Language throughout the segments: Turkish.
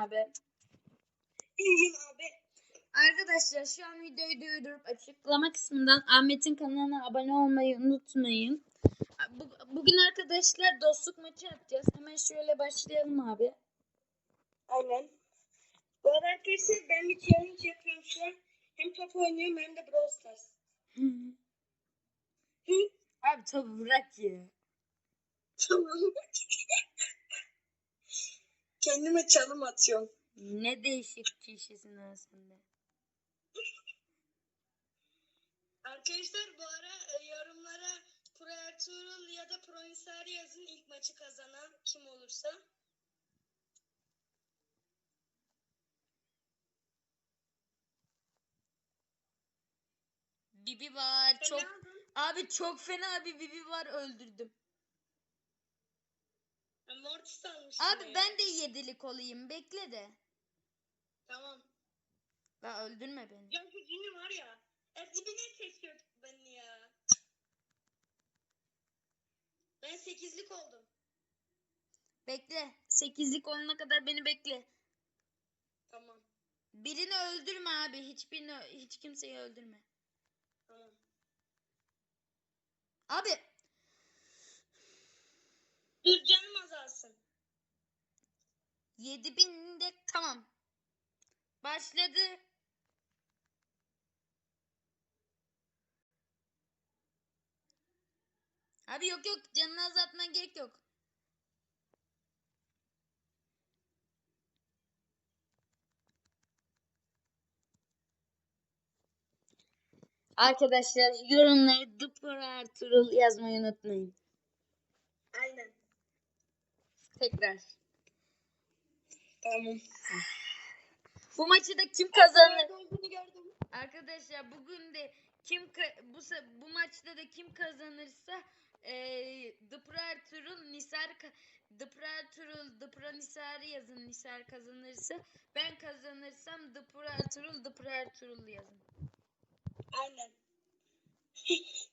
abi? İyiyim abi. Arkadaşlar şu an videoyu durdurup açıklama kısmından Ahmet'in kanalına abone olmayı unutmayın. Bu- Bugün arkadaşlar dostluk maçı yapacağız. Hemen şöyle başlayalım abi. Aynen. Bu arada arkadaşlar ben bir challenge yapıyorum şu an. Hem top oynuyorum hem de Brawl Stars. Abi tabi bırak ya. Tamam. Kendime çalım atıyorum. Ne değişik kişisin aslında. Arkadaşlar bu ara e, yorumlara Pro Ertuğrul ya da Pro Nisari yazın ilk maçı kazanan kim olursa. Bibi var. Çok abi çok fena bir Bibi var öldürdüm. Mortis almıştım. Abi ya. ben de yedilik olayım. Bekle de. Tamam. La öldürme beni. Ya şu cini var ya. E dibine çekiyorduk beni ya. Ben sekizlik oldum. Bekle. Sekizlik olana kadar beni bekle. Tamam. Birini öldürme abi. Hiçbirini hiç kimseyi öldürme. Tamam. Abi Dur canım azalsın. 7000 de tamam. Başladı. Abi yok yok canını azaltman gerek yok. Arkadaşlar yorumları Dıpır Ertuğrul yazmayı unutmayın. Aynen. Tekrar. Tamam. Bu maçı da kim kazanır? Olduğunu gördüm. Arkadaşlar bugün de kim bu bu maçta da kim kazanırsa eee Dıpra Ertuğrul Nisar Dıpra Ertuğrul Dıpra Nisar'ı yazın Nisar kazanırsa ben kazanırsam Dıpra Ertuğrul Dıpra Ertuğrul yazın. Aynen.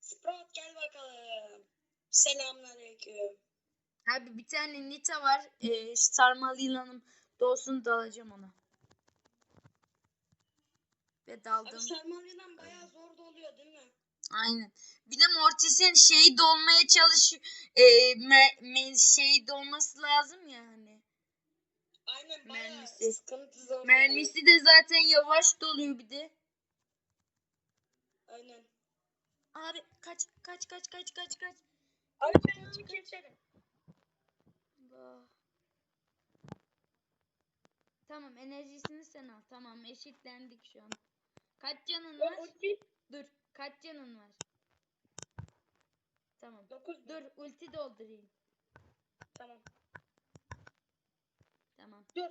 Sprout gel bakalım. Selamünaleyküm. Abi bir tane Nita var eee sarmalı yılanım doğsun dalacağım ona. Ve Abi daldım. sarmalyadan bayağı zor da oluyor değil mi? Aynen. Bir de Mortis'in şeyi dolmaya çalışıyor. Eee me- me- şeyi dolması lazım ya hani. Aynen bayağı Mermisi. sıkıntı zor. Mermisi de zaten yavaş doluyor bir de. Aynen. Abi kaç kaç kaç kaç kaç kaç. Abi ben onu keserim. Allah. Tamam enerjisini sen al. Tamam eşitlendik şu an. Kaç canın var? Dur. Kaç canın var? Tamam. 9 Dur ulti doldurayım. Tamam. Tamam. Dur.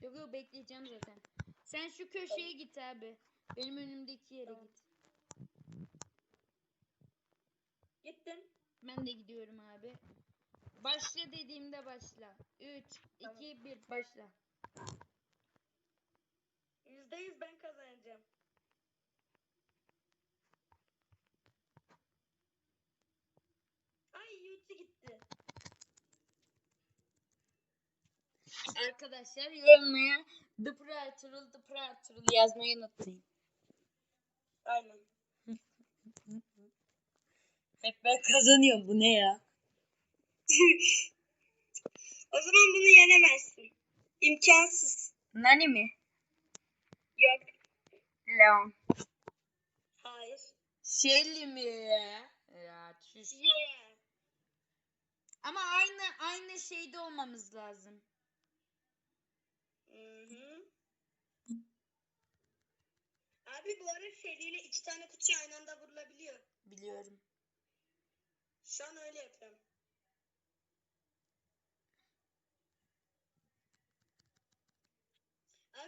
Yok yok bekleyeceğim zaten. Sen şu köşeye git abi. Benim önümdeki yere Tamam. git. Gittim. Ben de gidiyorum abi. Başla dediğimde başla. 3, Tamam. 2, 1 başla. %100 ben kazanacağım. Ay ulti gitti. Arkadaşlar yorumlara Dıpır Ertuğrul Dıpır Ertuğrul yazmayı unutmayın. Aynen. Hep ben kazanıyorum bu ne ya? O zaman bunu yenemezsin. İmkansız. Nani mi? Yok. Leon. Hayır. Shelly mi ya? Çüş. Yeah. Ama aynı aynı şeyde olmamız lazım. Hı hı. Abi bu ara seriyle iki tane kutuya aynı anda vurulabiliyor. Biliyorum. Şu an öyle yapıyorum.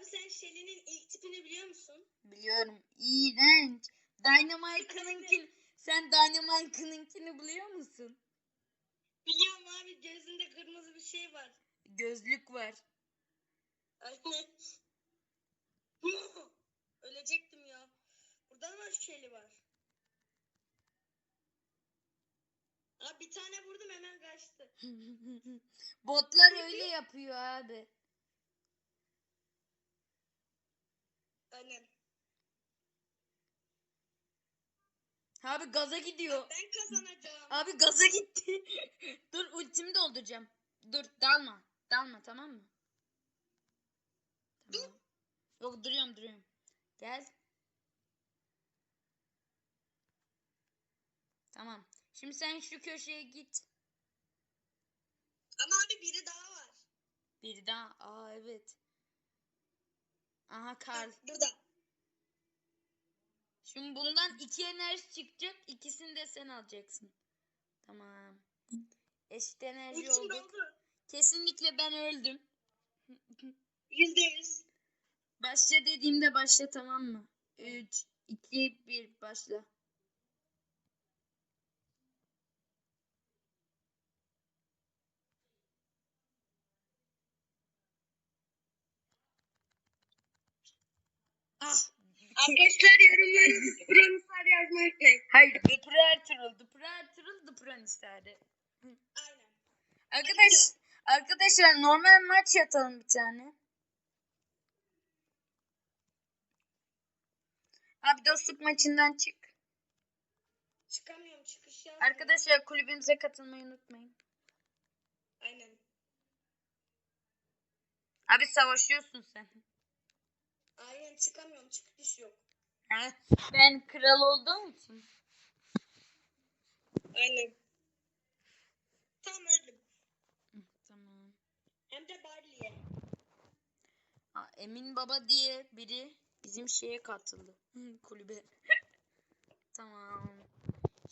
Abi sen Shelly'nin ilk tipini biliyor musun? Biliyorum. İğrenç. Dynamite'ınki sen Dynamite'ınkini biliyor musun? Biliyorum abi gözünde kırmızı bir şey var. Gözlük var. Aynen. Ölecektim ya. Burada da Shelly var. Abi bir tane vurdum hemen kaçtı. Botlar öyle yapıyor abi. Aynen. Abi gaza gidiyor. Ben kazanacağım. Abi gaza gitti. Dur ultimi dolduracağım. Dur dalma. Dalma tamam mı? Tamam. Yok duruyorum duruyorum. Gel. Tamam. Şimdi sen şu köşeye git. Ama abi biri daha var. Bir daha. Aa evet. Aha Karl. Bak, Burada. Şimdi bundan iki enerji çıkacak. İkisini de sen alacaksın. Tamam. Eşit enerji Ultim olduk. doldu. Kesinlikle ben öldüm. Yüzde yüz. Başla dediğimde başla tamam mı? 3, 2, 1 başla. Ah. Arkadaşlar yorumlara Prensler yazmayı unutmayın. Hayır, Ertuğrul, Dıpır Anisare. Aynen. Arkadaş, arkadaşlar normal maç yatalım bir tane. Abi dostluk maçından çık. Çıkamıyorum çıkış yap. Arkadaşlar kulübümüze katılmayı unutmayın. Aynen. Abi savaşıyorsun sen. Aynen çıkamıyorum çıkış yok. Ha? Ben kral olduğum için. Aynen. Tam öldüm. Tamam. Hem de Barley'e. Emin Baba diye biri bizim şeye katıldı. Kulübe. tamam.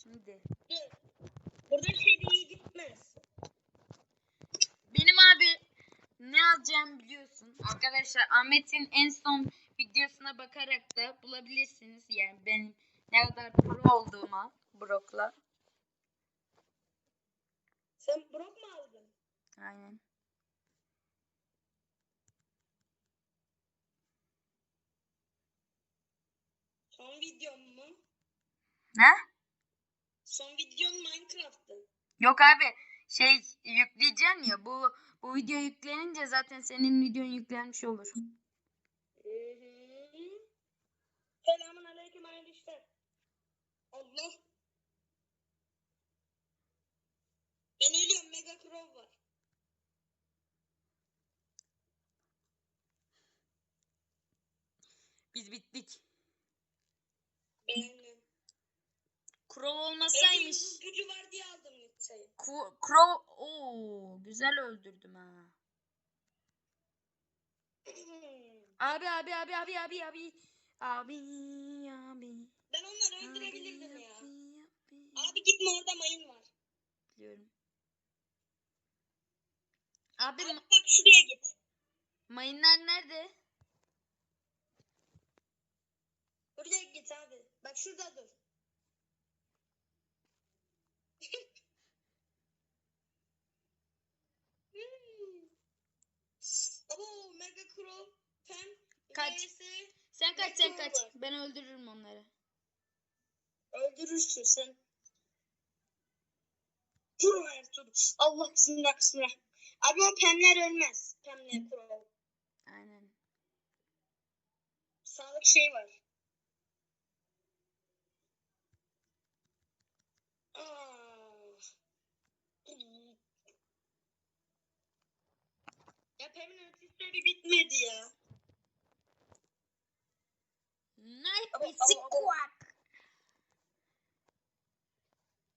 Şimdi. Burada şey de iyi gitmez. benim abi ne alacağım biliyorsun. Arkadaşlar Ahmet'in en son videosuna bakarak da bulabilirsiniz. Yani benim ne kadar pro olduğuma Brock'la. Sen Brock mu aldın? Aynen. Son videom mu? Ne? Son videon Minecraft'tı. Yok abi şey yükleyeceksin ya bu bu video yüklenince zaten senin videon yüklenmiş olur. Hı hı. Selamun aleyküm arkadaşlar. Allah. Ben ölüyorum Mega Crow var. Biz bittik. Beğendim. Crow Benim olmasaymış. yıldız gücü var diye aldım Nitsa'yı. Crow oo güzel öldürdüm ha. Abi abi abi abi abi abi. Abi abi. ben onları Abi, öldürebilirdim ya. abi, abi. Abi gitme orada mayın var. Biliyorum. Abi Abi bak şuraya git. mayınlar nerede? Buraya git abi. Bak şurada dur. Hmm. Abo Mega Crow Pem Kaç. vs. Sen kaç sen kaç. ben. Öldürürüm onları. Öldürürsün sen. Dur Ertuğrul. Allah bismillah bismillah. Abi o Pemler ölmez. Pemler Crow. Aynen. Sağlık şey var. Aa. Ya Pem'in ötüşleri bitmedi ya. Ama- squawk.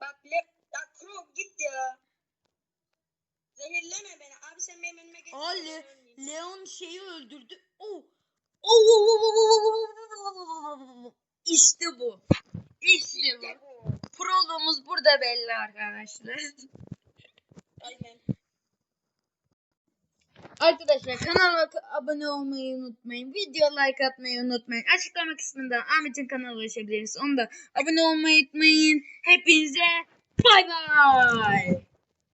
Bak le ya Crow git ya. Zehirleme beni. Abi sen benim önüme geç. Aa, Le-. Leon şeyi öldürdü. Oh. Oh. İşte bu. İşte bu. Ya bu. Proluğumuz burada belli arkadaşlar. Aynen. Arkadaşlar kanala abone olmayı unutmayın. Video like atmayı unutmayın. Açıklama kısmında Ahmet'in kanalına ulaşabilirsiniz. Onu da abone olmayı unutmayın. Hepinize bay bay.